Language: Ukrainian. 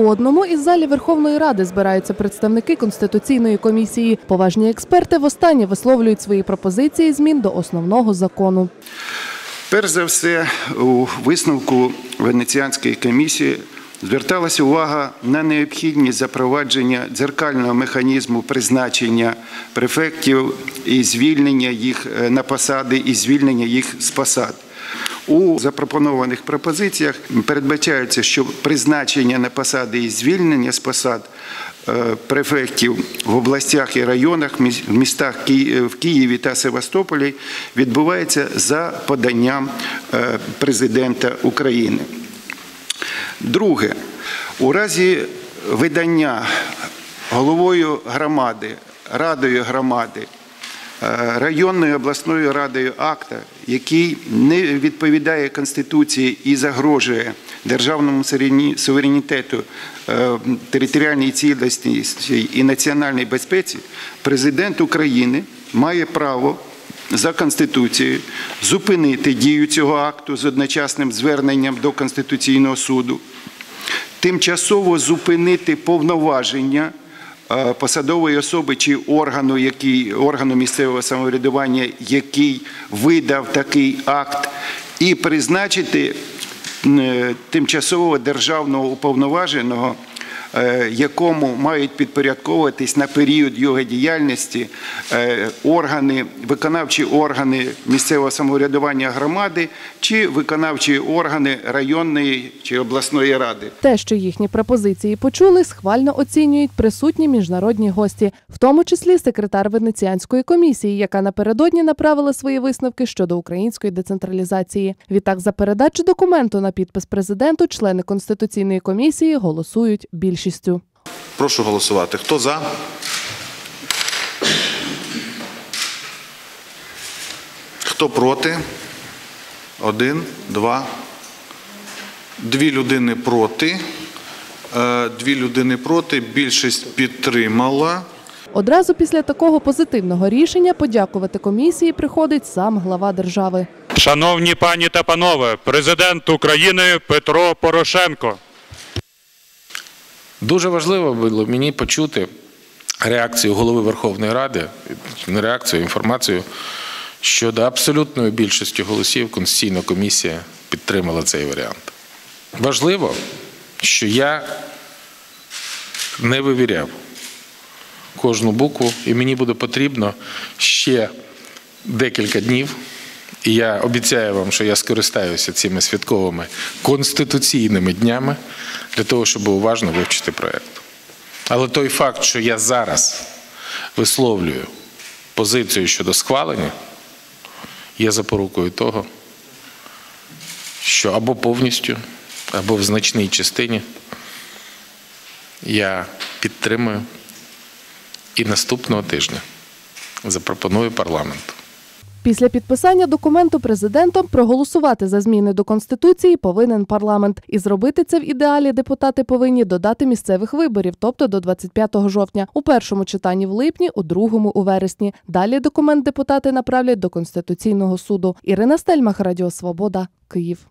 У одному із залів Верховної Ради збираються представники конституційної комісії. Поважні експерти востаннє висловлюють свої пропозиції змін до основного закону. Перш за все, у висновку Венеціанської комісії зверталася увага на необхідність запровадження дзеркального механізму призначення префектів і звільнення їх е, на посади і звільнення їх з посад. У запропонованих пропозиціях передбачається, що призначення на посади і звільнення з посад е, префектів в областях і районах, в містах в Києві та Севастополі відбувається за поданням е, президента України. Друге, у разі видання головою громади, радою громади, районною обласною радою акта, який не відповідає Конституції і загрожує державному суверенітету, е, територіальній цілісності і національній безпеці, президент України має право за Конституцією зупинити дію цього акту з одночасним зверненням до Конституційного суду, тимчасово зупинити повноваження е, посадової особи чи органу, який, органу місцевого самоврядування, який видав такий акт, і призначити е, тимчасового державного уповноваженого, е, якому мають підпорядковуватись на період його діяльності е, органи, виконавчі органи місцевого самоврядування громади чи виконавчі органи районної чи обласної ради. Те, що їхні пропозиції почули, схвально оцінюють присутні міжнародні гості, в тому числі секретар Венеціанської комісії, яка напередодні направила свої висновки щодо української децентралізації. Відтак, за передачу документу на підпис президенту, члени конституційної комісії голосують більшістю. Прошу голосувати. Хто за? Хто проти? Один, два. Дві людини проти. Е, Дві людини проти. Більшість підтримала. Одразу після такого позитивного рішення подякувати комісії приходить сам глава держави. Шановні пані та панове, президент України Петро Порошенко. Дуже важливо було мені почути реакцію голови Верховної Ради, не реакцію, а інформацію щодо абсолютної більшості голосів Конституційна комісія підтримала цей варіант. Важливо, що я не вивіряв кожну букву, і мені буде потрібно ще декілька днів. І я обіцяю вам, що я скористаюся цими святковими конституційними днями для того, щоб уважно вивчити проєкт. Але той факт, що я зараз висловлюю позицію щодо схвалення, є запорукою того, що або повністю, або в значній частині я підтримую і наступного тижня запропоную парламенту. Після підписання документу президентом проголосувати за зміни до конституції повинен парламент. І зробити це в ідеалі депутати повинні додати місцевих виборів, тобто до 25 жовтня, у першому читанні в липні, у другому у вересні. Далі документ депутати направлять до конституційного суду. Ірина Стельмах, Радіо Свобода, Київ.